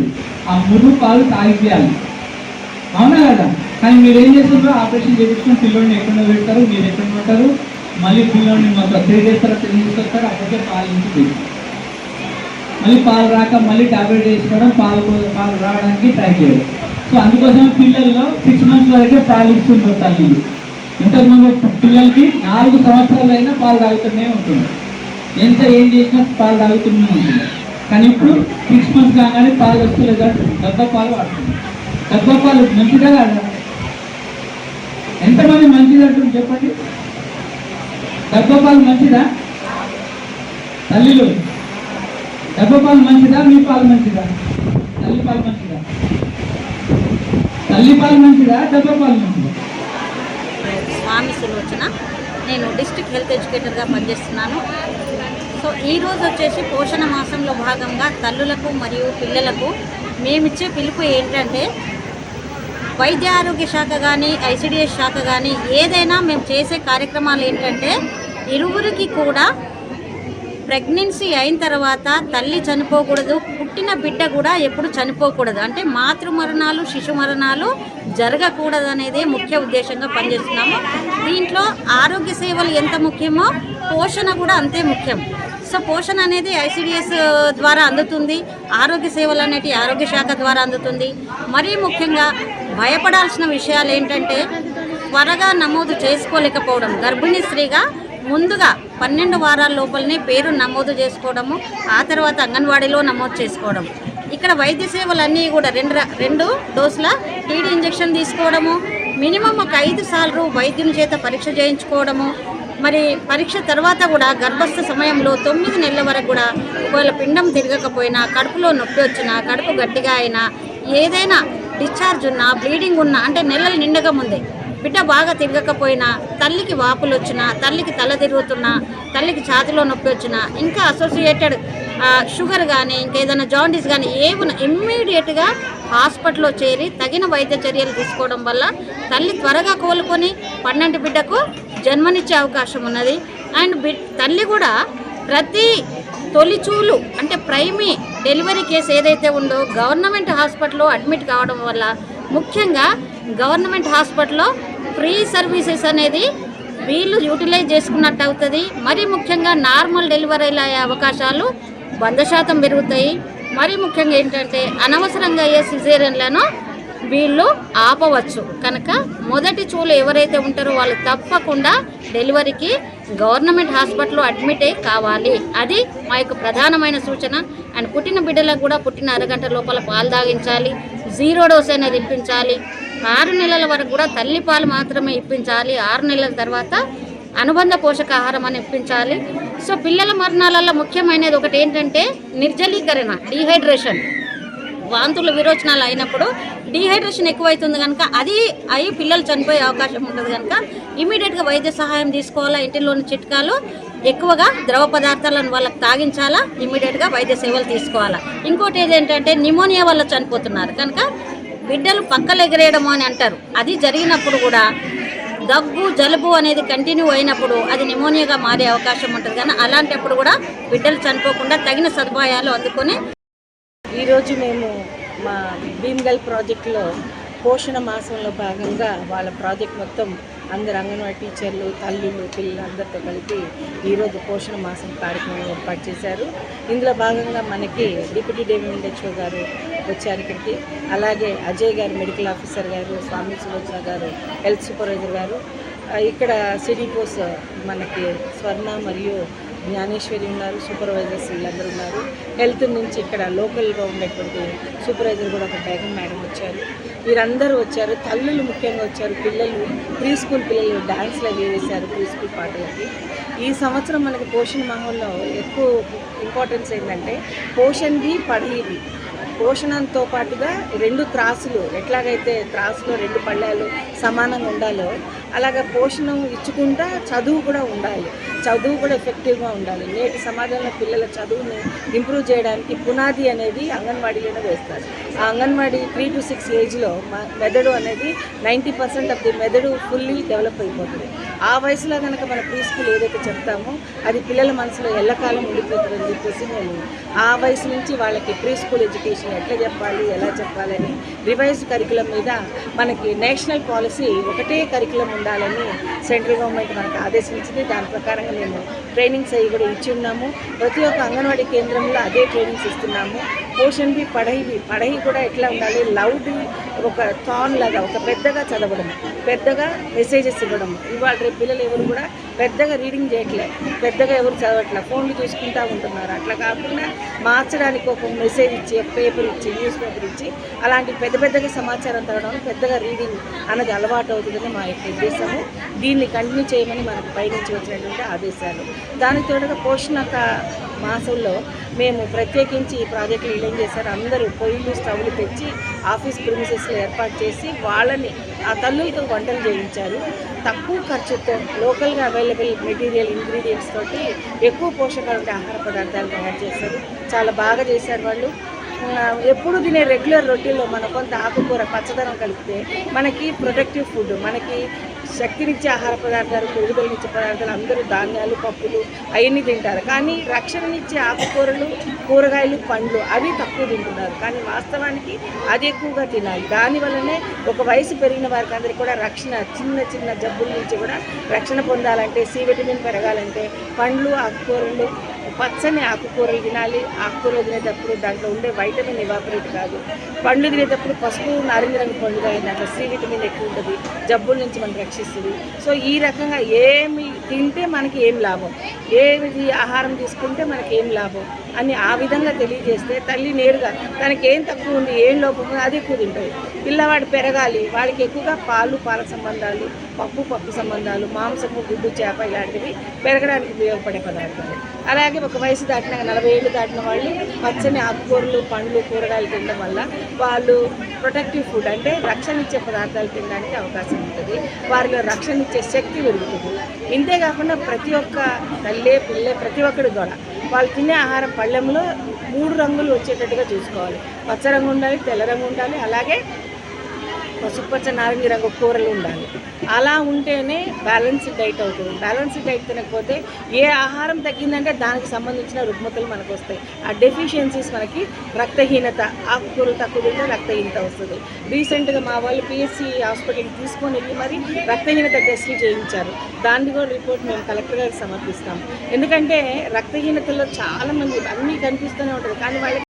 ఉంటుంది ఆ మురుగు పాలు తాగిపోయాలి. అవునా కదా? కానీ మీరు ఏం చేస్తున్నారు ఆపరేషన్ చేయించుకుని పిల్లోడిని ఎక్కడ పెడతారు మీరు ఎక్కడ ఉంటారు? మళ్ళీ పిల్లోడిని మాకు త్రీ డేస్ తర్వాత తీసుకొస్తారు? అప్పటికే పాలు ఇంటికి మళ్ళీ పాలు రాక మళ్ళీ టాబ్లెట్ వేసుకోవడం పాలు పాలు రావడానికి ట్రై చేయడం సో అందుకోసం పిల్లల్లో సిక్స్ మంత్స్ వరకే పాలు ఇస్తుంటారు తల్లి. ఇంతకుముందు పిల్లలకి నాలుగు సంవత్సరాలు అయినా పాలు తాగుతూనే ఉంటుంది. ఎంత ఏం చేసినా పాలు తాగుతూనే ఉంటుంది. కానీ ఇప్పుడు సిక్స్ మంత్స్ కాగానే పాలు వస్తలేదు డబ్బా పాలు వాడుతుంది. డబ్బా పాలు మంచిదా కాదా? ఎంతమంది మంచిది అంటుంది చెప్పండి? డబ్బా పాలు మంచిదా? తల్లిలో. డబ్బా పాలు మంచిదా? మీ పాలు మంచిదా? తల్లి పాలు మంచిదా? తల్లి పాలు మంచిదా? డబ్బా పాలు మంచిదా? స్వామి సులోచన. నేను డిస్ట్రిక్ట్ హెల్త్ ఎడ్యుకేటర్గా పనిచేస్తున్నాను. సో ఈరోజు వచ్చేసి పోషణ మాసంలో భాగంగా తల్లులకు మరియు పిల్లలకు మేమిచ్చే పిలుపు ఏంటంటే వైద్య ఆరోగ్య శాఖ కానీ ఐసిడిఎస్ శాఖ కానీ ఏదైనా మేము చేసే కార్యక్రమాలు ఏంటంటే ఇరువురికి కూడా ప్రెగ్నెన్సీ అయిన తర్వాత తల్లి చనిపోకూడదు పుట్టిన బిడ్డ కూడా ఎప్పుడు చనిపోకూడదు. అంటే మాతృ మరణాలు శిశు మరణాలు జరగకూడదు అనేది ముఖ్య ఉద్దేశంగా పనిచేస్తున్నాము. దీంట్లో ఆరోగ్య సేవలు ఎంత ముఖ్యమో పోషణ కూడా అంతే ముఖ్యం. సో పోషణ అనేది ఐసిడిఎస్ ద్వారా అందుతుంది. ఆరోగ్య సేవలు అనేటి ఆరోగ్య శాఖ ద్వారా అందుతుంది. మరీ ముఖ్యంగా భయపడాల్సిన విషయాలు ఏంటంటే త్వరగా నమోదు చేసుకోలేకపోవడం. గర్భిణీ స్త్రీగా ముందుగా పన్నెండు వారాల లోపలనే పేరు నమోదు చేసుకోవడము ఆ తర్వాత అంగన్వాడీలో నమోదు చేసుకోవడం. ఇక్కడ వైద్య సేవలన్నీ కూడా రెండు రెండు డోసుల టీడీ ఇంజెక్షన్ తీసుకోవడము మినిమం ఒక ఐదు సార్లు వైద్యుని చేత పరీక్ష చేయించుకోవడము మరి పరీక్ష తర్వాత కూడా గర్భస్థ సమయంలో తొమ్మిది నెలల వరకు కూడా ఒకవేళ పిండం తిరగకపోయినా కడుపులో నొప్పి వచ్చినా కడుపు గట్టిగా అయినా ఏదైనా డిశ్చార్జ్ ఉన్నా బ్లీడింగ్ ఉన్నా అంటే నెలలు నిండగా ముందే బిడ్డ బాగా తిరగకపోయినా తల్లికి వాపులు వచ్చినా తల్లికి తల తిరుగుతున్నా తల్లికి ఛాతిలో నొప్పి వచ్చినా ఇంకా అసోసియేటెడ్ షుగర్ కానీ ఇంకేదైనా జాండీస్ కానీ ఏమున్నా ఇమ్మీడియట్గా హాస్పిటల్లో చేరి తగిన వైద్య చర్యలు తీసుకోవడం వల్ల తల్లి త్వరగా కోలుకొని పన్నెండు బిడ్డకు జన్మనిచ్చే అవకాశం ఉన్నది. అండ్ బి తల్లి కూడా ప్రతి తొలిచూలు అంటే ప్రైమీ డెలివరీ కేసు ఏదైతే ఉందో గవర్నమెంట్ హాస్పిటల్లో అడ్మిట్ కావడం వల్ల ముఖ్యంగా గవర్నమెంట్ హాస్పిటల్లో ఫ్రీ సర్వీసెస్ అనేది వీళ్ళు యూటిలైజ్ చేసుకున్నట్టు అవుతుంది. మరీ ముఖ్యంగా నార్మల్ డెలివరీలు అయ్యే అవకాశాలు వంద శాతం పెరుగుతాయి. మరీ ముఖ్యంగా ఏంటంటే అనవసరంగా అయ్యే సిజేరియన్లను వీళ్ళు ఆపవచ్చు. కనుక మొదటి చూలు ఎవరైతే ఉంటారో వాళ్ళు తప్పకుండా డెలివరీకి గవర్నమెంట్ హాస్పిటల్లో అడ్మిట్ అయి కావాలి. అది మా యొక్క ప్రధానమైన సూచన. అండ్ పుట్టిన బిడ్డలకు కూడా పుట్టిన అరగంట లోపల పాలు తాగించాలి. జీరో డోస్ అనేది ఇప్పించాలి. ఆరు నెలల వరకు కూడా తల్లి పాలు మాత్రమే ఇప్పించాలి. ఆరు నెలల తర్వాత అనుబంధ పోషకాహారం అని ఇప్పించాలి. సో పిల్లల మరణాలలో ముఖ్యమైనది ఒకటి ఏంటంటే నిర్జలీకరణ డీహైడ్రేషన్ వాంతులు విరోచనాలు అయినప్పుడు డీహైడ్రేషన్ ఎక్కువైతుంది కనుక అది అయి పిల్లలు చనిపోయే అవకాశం ఉంటుంది కనుక ఇమీడియట్గా వైద్య సహాయం తీసుకోవాలా ఇంటిలోని చిట్కాలు ఎక్కువగా ద్రవ పదార్థాలను వాళ్ళకి తాగించాలా ఇమీడియట్గా వైద్య సేవలు తీసుకోవాలా. ఇంకోటి ఏదేంటంటే నిమోనియా వల్ల చనిపోతున్నారు. కనుక బిడ్డలు పక్కలు ఎగిరేయడము అని అంటారు. అది జరిగినప్పుడు కూడా దగ్గు జలుబు అనేది కంటిన్యూ అయినప్పుడు అది నిమోనియాగా మారే అవకాశం ఉంటుంది. కానీ అలాంటప్పుడు కూడా బిడ్డలు చనిపోకుండా తగిన సదుపాయాలు అందుకొని ఈరోజు మేము మా భీమ్గల్ ప్రాజెక్టులో పోషణ మాసంలో భాగంగా వాళ్ళ ప్రాజెక్ట్ మొత్తం అందరు అంగన్వాడీ టీచర్లు తల్లులు పిల్లలు అందరితో కలిపి ఈరోజు పోషణ మాసం కార్యక్రమం ఏర్పాటు చేశారు. ఇందులో భాగంగా మనకి డిప్యూటీ డెప్యూటీ గారు వచ్చారు ఇక్కడికి. అలాగే అజయ్ గారు మెడికల్ ఆఫీసర్ గారు స్వామి సులోచన గారు హెల్త్ సూపర్వైజర్ గారు. ఇక్కడ సిడిపోస్ మనకి స్వర్ణ మరియు జ్ఞానేశ్వరి ఉన్నారు సూపర్వైజర్స్ వీళ్ళందరూ ఉన్నారు. హెల్త్ నుంచి ఇక్కడ లోకల్గా ఉండేటువంటి సూపర్వైజర్ కూడా ఒక బేగం మేడం వచ్చారు. వీరందరూ వచ్చారు. తల్లులు ముఖ్యంగా వచ్చారు. పిల్లలు ప్రీ స్కూల్ పిల్లలు డ్యాన్స్లు అవి వేశారు ప్రీ స్కూల్ పాటలకి ఈ సంవత్సరం మనకి పోషణ మాహంలో ఎక్కువ ఇంపార్టెన్స్ ఏంటంటే పోషణది పడేది. పోషణంతో పాటుగా రెండు త్రాసులు ఎట్లాగైతే త్రాసులో రెండు పళ్ళాలు సమానంగా ఉండాలో అలాగ పోషణం ఇచ్చుకుంటా చదువు కూడా ఉండాలి. చదువు కూడా ఎఫెక్టివ్గా ఉండాలి. నేటి సమాజంలో పిల్లల చదువుని ఇంప్రూవ్ చేయడానికి పునాది అనేది అంగన్వాడీలోనే వేస్తారు. ఆ అంగన్వాడీ త్రీ టు సిక్స్ ఏజ్లో మెదడు అనేది నైంటీ పర్సెంట్ ఆఫ్ ది మెదడు ఫుల్లీ డెవలప్ అయిపోతుంది. ఆ వయసులో కనుక మన ప్రీ స్కూల్ ఏదైతే చెప్తామో అది పిల్లల మనసులో ఎల్లకాలం ఉండిపోతుందని చెప్పేసి నేను ఆ వయసు నుంచి వాళ్ళకి ప్రీ స్కూల్ ఎడ్యుకేషన్ ఎట్లా చెప్పాలి ఎలా చెప్పాలని రివైజ్ కరికులం మీద మనకి నేషనల్ పాలసీ ఒకటే కరికులం ఉండాలని సెంట్రల్ గవర్నమెంట్ మనకు ఆదేశించింది. దాని ప్రకారంగా మేము ట్రైనింగ్స్ అవి కూడా ఇచ్చి ఉన్నాము. ప్రతి ఒక్క అంగన్వాడీ కేంద్రంలో అదే ట్రైనింగ్స్ ఇస్తున్నాము. పోషన్ బి పడహివి పడహి కూడా ఎట్లా ఉండాలి? లౌడ్ ఒక థాన్ లాగా ఒక పెద్దగా చదవడం. పెద్దగా మెసేజెస్ ఇవ్వడం. ఇవాళ రేపు పిల్లలు ఎవరు కూడా పెద్దగా రీడింగ్ చేయట్లే. పెద్దగా ఎవరు చదవట్లే. ఫోన్లు చూసుకుంటూ ఉంటున్నారు. అట్లా కాకుండా మార్చడానికి ఒక మెసేజ్ ఇచ్చి ఒక పేపర్ ఇచ్చి న్యూస్ పేపర్ ఇచ్చి అలాంటి పెద్ద పెద్దగా సమాచారం తగ్గడం పెద్దగా రీడింగ్ అన్నది అలవాటు అవుతుందని మా యొక్క ఉద్దేశము. దీన్ని కంటిన్యూ చేయమని మనకు పైనుంచి వచ్చినటువంటి ఆదేశాలు. దానికి తోడుగా పోషణ మాసంలో మేము ప్రత్యేకించి ఈ ప్రాజెక్టులు ఏం చేశారు? అందరూ పొయ్యిలు స్టవ్లు తెచ్చి ఆఫీస్ ప్రిమిసెస్లో ఏర్పాటు చేసి వాళ్ళని ఆ తల్లులతో వంటలు చేయించారు. తక్కువ ఖర్చుతో లోకల్గా అవైలబుల్ మెటీరియల్ ఇంగ్రీడియంట్స్ తోటి ఎక్కువ పోషకాలు ఉండే ఆహార పదార్థాలు తయారు చేశారు. చాలా బాగా చేశారు వాళ్ళు. ఎప్పుడు తినే రెగ్యులర్ రొటీన్లో మనం కొంత ఆకుకూర పచ్చదనం కలిపితే మనకి ప్రొటెక్టివ్ ఫుడ్ మనకి శక్తినిచ్చే ఆహార పదార్థాలు పెరుగుదలనిచ్చే పదార్థాలు అందరూ ధాన్యాలు పప్పులు అవన్నీ తింటారు. కానీ రక్షణనిచ్చే ఆకుకూరలు కూరగాయలు పండ్లు అవి తక్కువ తింటున్నారు. కానీ వాస్తవానికి అది ఎక్కువగా తినాలి. దానివల్లనే ఒక వయసు పెరిగిన వారికి అందరికీ కూడా రక్షణ చిన్న చిన్న జబ్బుల నుంచి కూడా రక్షణ పొందాలంటే సి విటమిన్ పెరగాలంటే పండ్లు ఆకుకూరలు పచ్చని ఆకుకూరలు తినాలి. ఆకుకూరలు తినేటప్పుడు దాంట్లో ఉండే వైటమిన్ ఇవాపరేట్ కాదు. పండ్లు తినేటప్పుడు పసుపు నారింజ రంగు పండు కానీ దాంట్లో సి విటమిన్ ఎక్కువ ఉంటుంది. జబ్బుల నుంచి మనం రక్షిస్తుంది. సో ఈ రకంగా ఏమి తింటే మనకి ఏం లాభం? ఏది ఆహారం తీసుకుంటే మనకి ఏం లాభం? అని ఆ విధంగా తెలియజేస్తే తల్లి నేరుగా తనకి ఏం తక్కువ ఉంది ఏం లోపం ఉంది అది ఎక్కువ తింటుంది. పిల్లవాడు పెరగాలి. వాడికి ఎక్కువగా పాలు పాల సంబంధాలు పప్పు పప్పు సంబంధాలు మాంసము గుడ్డు చేప ఇలాంటివి పెరగడానికి ఉపయోగపడే పదార్థాలు. అలాగే ఒక వయసు దాటిన నలభై ఏళ్ళు దాటిన వాళ్ళు పచ్చని ఆకుకూరలు పండ్లు కూరగాయలు తినడం వల్ల వాళ్ళు ప్రొటెక్టివ్ ఫుడ్ అంటే రక్షణ ఇచ్చే పదార్థాలు తినడానికి అవకాశం ఉంటుంది. వారిలో రక్షణ ఇచ్చే శక్తి పెరుగుతుంది. ఇంతేకాకుండా ప్రతి ఒక్క తల్లే పిల్లే ప్రతి ఒక్కడి కూడా వాళ్ళు తినే ఆహారం పళ్ళెంలో మూడు రంగులు వచ్చేటట్టుగా చూసుకోవాలి. పచ్చ రంగు ఉండాలి తెల్ల రంగు ఉండాలి అలాగే పసుపచ్చ నారింజ రంగు కూరలు ఉండాలి. అలా ఉంటేనే బ్యాలెన్స్డ్ డైట్ అవుతుంది. బ్యాలెన్స్డ్ డైట్ తినకపోతే ఏ ఆహారం తగ్గిందంటే దానికి సంబంధించిన రుగ్మతలు మనకు వస్తాయి. ఆ డెఫిషియన్సీస్ మనకి రక్తహీనత ఆకుకూరలు తక్కువ తింటే రక్తహీనత వస్తుంది. రీసెంట్గా మా వాళ్ళు పిఎస్సి హాస్పిటల్కి తీసుకొని వెళ్ళి మరి రక్తహీనత టెస్టులు చేయించారు. దాన్ని కూడా రిపోర్ట్ మేము కలెక్టర్ గారికి సమర్పిస్తాం. ఎందుకంటే రక్తహీనతలో చాలామంది అన్నీ కనిపిస్తూనే ఉంటుంది. కానీ వాళ్ళకి